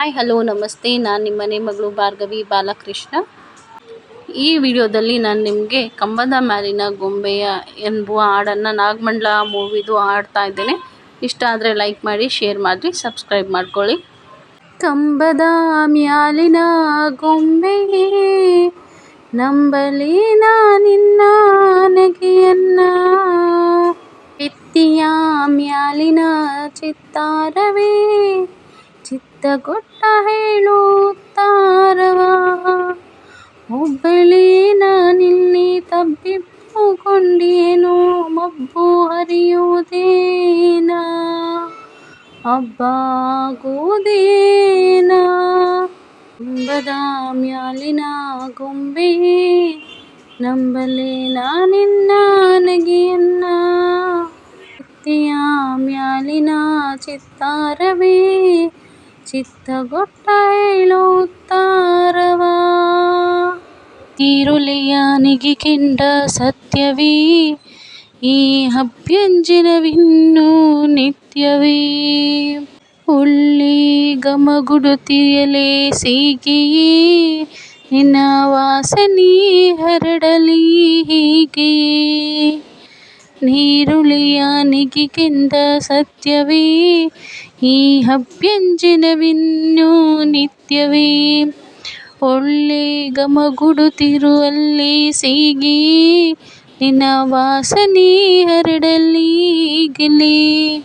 Hi, hello, ನಮಸ್ತೆ. ನಾನು ನಿಮ್ಮನೆ ಮಗಳು ಭಾರ್ಗವಿ ಬಾಲಕೃಷ್ಣ. ಈ ವಿಡಿಯೋದಲ್ಲಿ ನಾನು ನಿಮಗೆ ಕಂಬದ ಮ್ಯಾಲಿನ ಗೊಂಬೆಯ ಎಂಬುವ ಹಾಡನ್ನು ನಾಗಮಂಡಲ ಮೂವಿದು ಹಾಡ್ತಾ ಇದ್ದೇನೆ. ಇಷ್ಟ ಆದರೆ ಲೈಕ್ ಮಾಡಿ, ಶೇರ್ ಮಾಡಿ ಸಬ್ಸ್ಕ್ರೈಬ್ ಮಾಡ್ಕೊಳ್ಳಿ. ಕಂಬದ ಮ್ಯಾಲಿನ ಗೊಂಬೆ, ನಂಬಲಿ ನಿನ್ನ ನಗೆಯನ್ನ. ಪಿತ್ತಿಯ ಮ್ಯಾಲಿನ ಚಿತ್ತಾರವೇ ಚಿತ್ತಗೊಟ್ಟ ಹೇಳುತ್ತಾರವ ಒಬ್ಬಳೇ ನಾನಿಲ್ಲಿ ತಬ್ಬಿಬ್ಬುಗೊಂಡೇನು ಮಬ್ಬು ಹರಿಯುವುದೇನ ಹಬ್ಬಾಗುವುದೇನ ಕಂಬದ ಮ್ಯಾಲಿನ ಗೊಂಬೆಯೇ ನಂಬಲೆ ನಾನಿನ್ನ ನಗೆಯನ್ನ ಎತ್ತಿಯ ಮ್ಯಾಲಿನ ಚಿತ್ತಾರವೇ ಚಿತ್ತಗೊಟ್ಟ ಹೇಳುತ್ತಾರವ ಈರುಳ್ಳಿಯ ಕೆಂಡ ಸತ್ಯವೇ? ಈ ಅಭ್ಯಂಜನವಿನ್ನೂ ನಿತ್ಯವೀ? ಉಳ್ಳಿ ಘಮಗುಡುತ್ತಿರಲೇ ಸೀಗೆಯೇ? ನಿನ್ನ ವಾಸನೆ ಹರಡಲಿ ಹೀಗೆಯೇ? ನೀರುಳಿಯ ನಿಗಿಕೆಂದ ಸತ್ಯವೇ, ಈ ಅಭ್ಯಂಜನವಿನ್ನೂ ನಿತ್ಯವೇ. ಒಳ್ಳೆ ಘಮಗುಡುತ್ತಿರುವಲ್ಲಿ ಸೀಗಿ, ನಿನ್ನ ವಾಸನೆ ಹರಡಲೀಗಲೇ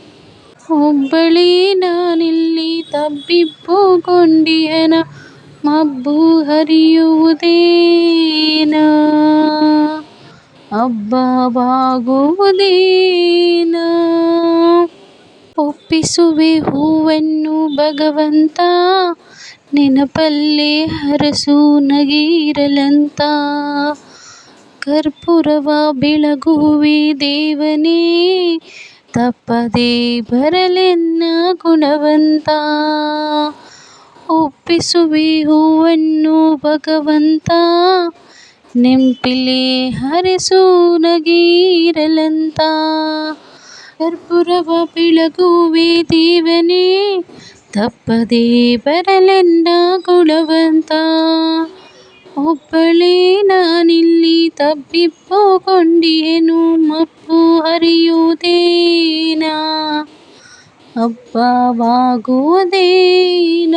ಒಬ್ಬಳೇ ನಾನಿಲ್ಲಿ ತಬ್ಬಿಬ್ಬುಗೊಂಡಿಯನ, ಮಬ್ಬು ಹರಿಯುವುದೇನ? ಹಬ್ಬವಾಗುವುದೇನ ಒಪ್ಪಿಸುವೆ ಹೂವನ್ನು ಭಗವಂತ, ನೆನಪಲ್ಲೇ ಹರಸು ನಗೀರಲಂತ. ಕರ್ಪೂರವ ಬೆಳಗುವೆ ದೇವನೇ, ತಪ್ಪದೆ ಬರಲೆನ್ನ ಗುಣವಂತ. ಒಪ್ಪಿಸುವೆ ಹೂವನ್ನು ಭಗವಂತ ನೆಂಪಿಲೆ ಹರಿಸು ನಗೀರಲಂತ. ಕರ್ಪುರವ ಬೆಳಗುವೆ ದೇವನೇ, ತಪ್ಪದೆ ಬರಲೆನ್ನ ಕೊಳವಂತ ಒಬ್ಬಳೇ ನಾನಿಲ್ಲಿ ತಬ್ಬಿಪ್ಪುಕೊಂಡಿಯೇನು ಮಪ್ಪು ಹರಿಯುವುದೇನ ಹಬ್ಬವಾಗುವುದೇನ?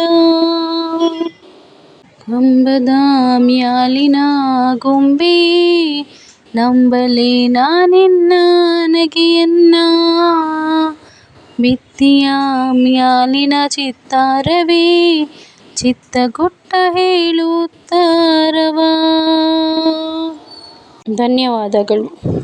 ಕಂಬದ ಮ್ಯಾಲಿನ ಗೊಂಬೆ ನಂಬಲೆ ನಾನಿನ್ನ ನಗೆಯನ್ನ. ಭಿತ್ತಿಯ ಮ್ಯಾಲಿನ ಚಿತ್ತಾರವೇ ಚಿತ್ತಗೊಟ್ಟ ಹೇಳುತ್ತಾರವ. ಧನ್ಯವಾದಗಳು.